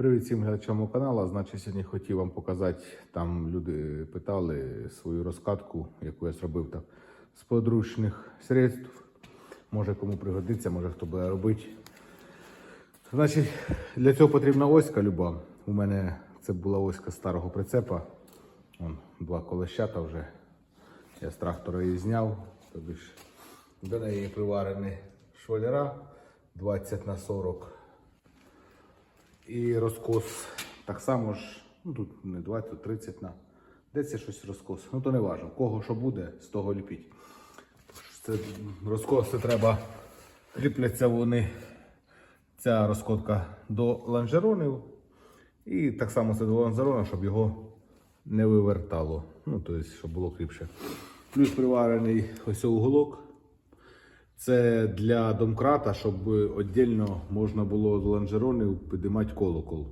Привіт всім глядачам каналу. Значить, сьогодні хотів вам показати, там люди питали свою розкатку, яку я зробив так, з подручних средств. Може кому пригодиться, може хто буде робити. Значить, для цього потрібна оська люба. У мене це була оська старого прицепа. Вон, два колещата вже. Я з трактора її зняв. Тобі ж до неї приварені швалера 20 на 40 і розкос так само ж, ну тут не 20, тут 30 на. Де це щось розкос? Ну то не важливо. Кого що буде, з того ліпіть. Це розкоси треба. Кріпляться вони, ця розкотка до лонжеронів. І так само це до лонжерона, щоб його не вивертало. Ну, тобто, щоб було кріпше. Плюс приварений ось уголок. Це для домкрата, щоб віддільно можна було з лонжеронів підіймати колокол.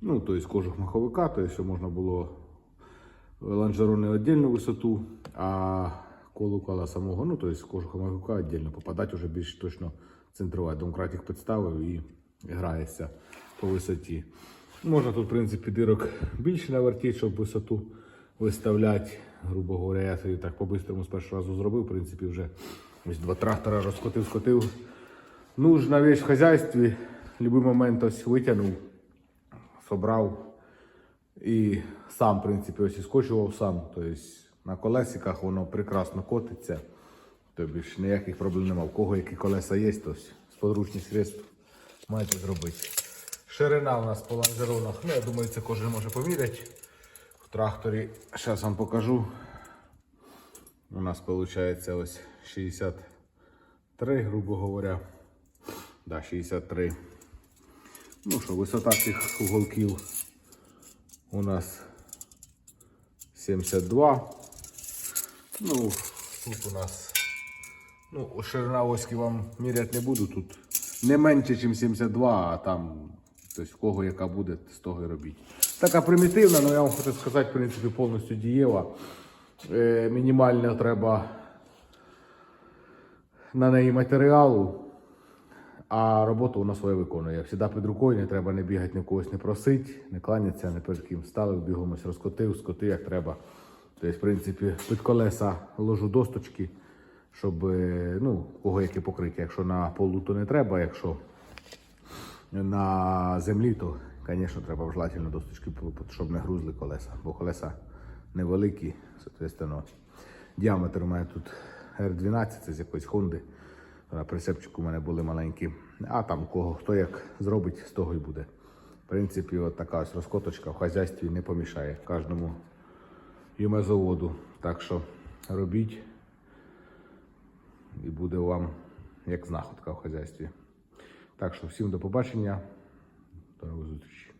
Ну, тобто кожух маховика, тобто, щоб можна було лонжерони віддільну висоту, а колокола самого, ну, тобто кожуха маховика віддільно попадати вже більш точно центрувати. Домкрат їх підставив і грається по висоті. Можна тут, в принципі, дирок більше навертіти, щоб висоту виставляти. Грубо говоря, я так по-бистрому з першого разу зробив. В принципі, вже ось два трактора розкотив, скотив. Нужна вещь в хазяйстві. Любий момент ось витягнув, собрав і сам, в принципі, ось і скочував сам. Тобто на колесиках воно прекрасно котиться. Тобі ж ніяких проблем немає. У кого які колеса є, то з подручних средств маєте зробити. Ширина у нас по лонжеронах, ну я думаю, це кожен може поміряти. В тракторі, зараз вам покажу. У нас виходить ось 63, грубо говоря. Да, 63. Ну що, висота цих уголків у нас 72. Ну, тут у нас ну, ширина оськи вам міряти не буду. Тут не менше, ніж 72, а там, тобто кого яка буде, з того і робіть. Така примітивна, але я вам хочу сказати, в принципі, повністю дієва. Е, мінімально треба на неї матеріалу, а роботу вона своє виконує. Як під рукою, не треба не бігати, ні когось не просити, не кланятися, не перед ким ставив, бігом ось розкотив, скотив, як треба. Тобто, в принципі, під колеса ложу досточки, щоб е, ну, кого яке покриття. Якщо на полу, то не треба, якщо на землі, то, звісно, треба желательно досточки, щоб не грузли колеса, бо колеса невеликі, соответственно. Діаметр у мене тут R12, це з якоїсь Хонди. На прицепчику у мене були маленькі. А там кого хто як зробить, з того і буде. В принципі, от така ось розкоточка в хазяйстві не помішає кожному юмезоводу. Так що робіть і буде вам як знаходка в хазяйстві. Так що всім до побачення, до нових зустрічей.